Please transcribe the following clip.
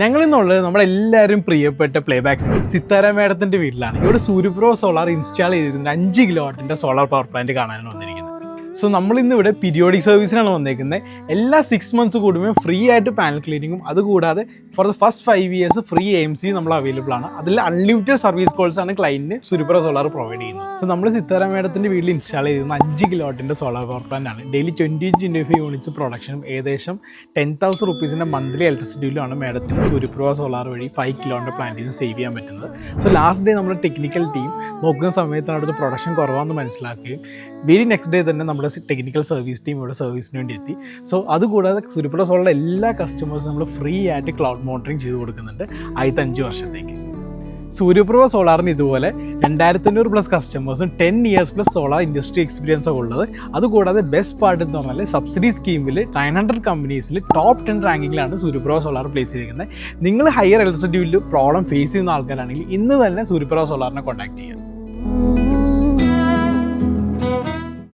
ഞങ്ങൾ ഇന്നുള്ളത് നമ്മളെല്ലാവരും പ്രിയപ്പെട്ട പ്ലേ ബാക്ക് സിത്താര മേഡത്തിന്റെ വീട്ടിലാണ്. ഇവിടെ സൂര്യപ്രോ സോളാർ ഇൻസ്റ്റാൾ ചെയ്തിരുന്ന അഞ്ച് കിലോ വാട്ടിന്റെ സോളാർ പവർ പ്ലാന്റ് കാണാനാണ് വന്നിരിക്കുന്നത്. സോ നമ്മൾ ഇന്ന് ഇവിടെ പീരിയോഡിക് സർവീസിനാണ് വന്നേക്കുന്നത് എല്ലാ സിക്സ് മന്ത്സ് കൂടുമ്പോൾ ഫ്രീ ആയിട്ട് പാനൽ ക്ലീനിങ്ങും അതുകൂടാതെ for the first five years free M C നമ്മൾ അവൈലബിൾ ആണ്. അതിൽ അൺലിമിറ്റഡ് സർവീസ് കോൾസ് ആണ് ക്ലൈന്റിന് സൂര്യപ്രോ സോളാർ പ്രൊവൈഡ് ചെയ്യുന്നത്. സോ നമ്മൾ സിത്താര മേഡത്തിന്റെ വീട്ടിൽ ഇൻസ്റ്റാൾ ചെയ്തിരുന്ന അഞ്ച് കിലോട്ടിന്റെ സോളാർ പവർ പ്ലാന്റ് ആണ്. Daily twenty twenty five units പ്രൊഡക്ഷനും ഏകദേശം ടെൻ തൗസൻഡ് റുപ്പീസിന്റെ മന്ത്ലി ഇലക്ട്രിസിറ്റി ബില്ലുമാണ് മേഡത്തിന് സൂര്യപ്രഭ സോളാർ വഴി ഫൈവ് കിലോന്റെ പ്ലാന്റിൽ നിന്ന് സേവ് ചെയ്യാൻ പറ്റുന്നത്. സോ ലാസ്റ്റ് ഡേ നമ്മുടെ ടെക്നിക്കൽ ടീം നോക്കുന്ന സമയത്താണ് അവിടുത്തെ പ്രൊഡക്ഷൻ കുറവാന്ന് മനസ്സിലാക്കുകയും വെരി നെക്സ്റ്റ് ഡേ തന്നെ നമ്മുടെ ടെക്നിക്കൽ സർവീസ് ടീം ഇവിടെ സർവീസിന് വേണ്ടി എത്തി. സോ അതുകൂടാതെ സൂര്യപ്രഭ സോളറിലെ എല്ലാ കസ്റ്റമേഴ്സും നമ്മൾ ഫ്രീ ആയിട്ട് ക്ലൗഡ് മോണിറ്ററിങ് ചെയ്ത് കൊടുക്കുന്നുണ്ട് ആദ്യത്തെ വർഷത്തേക്ക്. സൂര്യപ്രഭ സോളാറിന് ഇതുപോലെ രണ്ടായിരത്തി അഞ്ഞൂറ് plus കസ്റ്റമേഴ്സും ten years plus solar industry experience ഉള്ളത്. അതുകൂടാതെ ബെസ്റ്റ് പാർട്ട് എന്ന് പറഞ്ഞാൽ സബ്സിഡി സ്കീമിൽ നയൻ ഹൺഡ്രഡ് കമ്പനീസിൽ ടോപ്പ് ടെൻ റാങ്കിങ്ങിലാണ് സൂര്യപ്രഭ സോളാർ പ്ലേസ് ചെയ്തിരിക്കുന്നത്. നിങ്ങൾ higher electricity bill problem face ചെയ്യുന്ന ആൾക്കാരാണെങ്കിൽ ഇന്ന് തന്നെ സൂര്യപ്രഭ സോളാറിനെ കോൺടാക്ട് ചെയ്യുക.